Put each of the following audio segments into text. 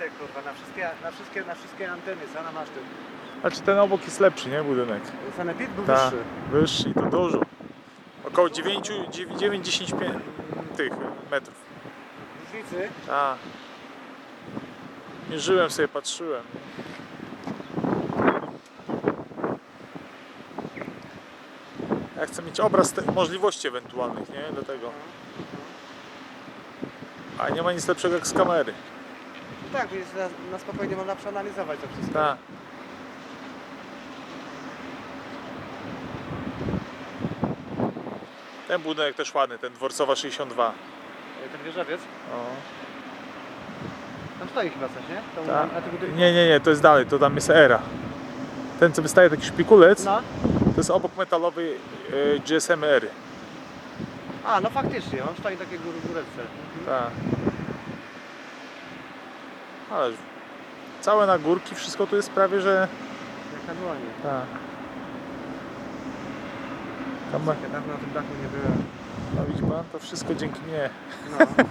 miejsce, kurwa, na wszystkie, na wszystkie, na wszystkie anteny, masz tu? Znaczy ten obok jest lepszy, nie? Budynek. Sanepid był Tak, wyższy. wyższy i to dużo. Około 9-10 tych metrów. Różnicy? A. Mierzyłem sobie, patrzyłem. Ja chcę mieć obraz te, możliwości ewentualnych, nie? Dlatego. A nie ma nic lepszego jak z kamery. Tak, więc na, na spokojnie można przeanalizować to wszystko. Tak. Ten budynek też ładny, ten dworcowa 62. E, Ten wieżowiec, O. tam stoi chyba coś, nie? To Tak. na, tym budynku. Nie, nie, nie, to jest dalej, to tam jest era. Ten co wystaje taki szpikulec, No. to jest obok metalowy y, GSM ery. A, no faktycznie, on stoi takie góry góreczce. Tak. Ale całe na górki, wszystko tu jest prawie, że... Jak na. Tak. Tam, ma- Ja dawno na tym dachu nie byłem. no widzi pan, to wszystko dzięki mnie. No.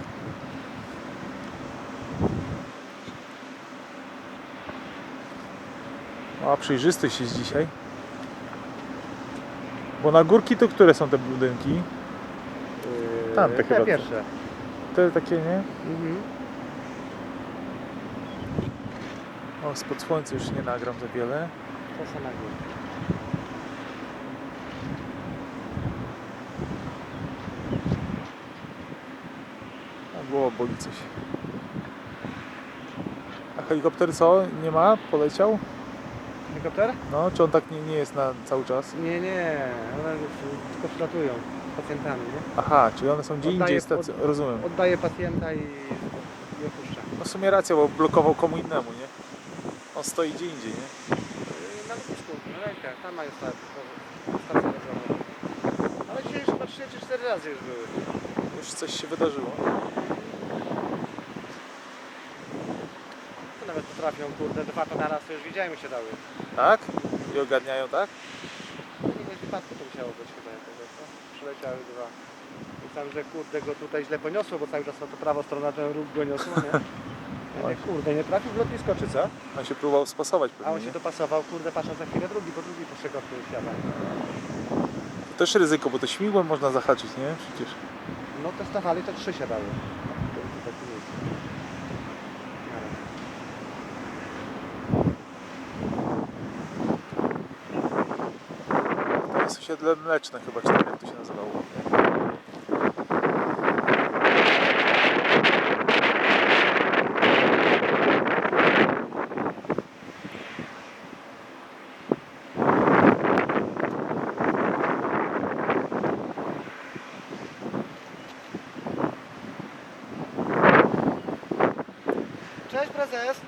A przejrzystość jest dzisiaj. Bo na górki to które są te budynki? Yy, Tam te te chyba. pierwsze. Te takie, nie? Mhm. O, spod słońca już nie nagram za wiele. To są na górze. A było boli coś. A helikopter co? Nie ma? Poleciał? Helikopter? No, czy on tak nie, nie jest na cały czas? Nie, nie, one tylko przylatują z pacjentami, nie? Aha, czyli one są gdzie Oddaje indziej pod- Rozumiem. Oddaje pacjenta i, i opuszcza. No w sumie racja, bo blokował komu innemu, nie? On stoi gdzie indziej, nie? Yy, Na lotnisku, na rękach, tam mają rezerwową. Ale dzisiaj już chyba 3 czy 4 razy już były. Już coś się wydarzyło. To nawet potrafią, kurde, dwa to naraz, to już widziałem, się dały. Tak? I ogarniają, tak? W jakimś wypadku to musiało być chyba jakiegoś, no. Przyleciały dwa. Myślałem, że kurde go tutaj źle poniosło, bo cały czas na to prawo strona ten róg go niosło, nie? Ja mówię, kurde, nie trafił w lotnisko czy co? On się próbował spasować A on pewnie, się nie? dopasował, kurde, patrząc za chwilę drugi, po drugi po przekopniu siada. To też ryzyko, bo to śmigłem można zahaczyć, nie? Przecież. No testowali, to trzy siadały. To jest osiedle mleczne chyba, czy tak jak to się nazywało. Cześć prezes.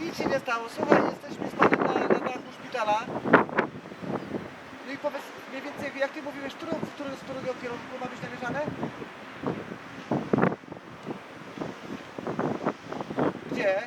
Nic się nie stało. Słuchaj, jesteśmy z panem na, na dachu szpitala. No i powiedz mniej więcej, jak ty mówiłeś, którą, w który, z którego kierunku ma być namierzane? Gdzie?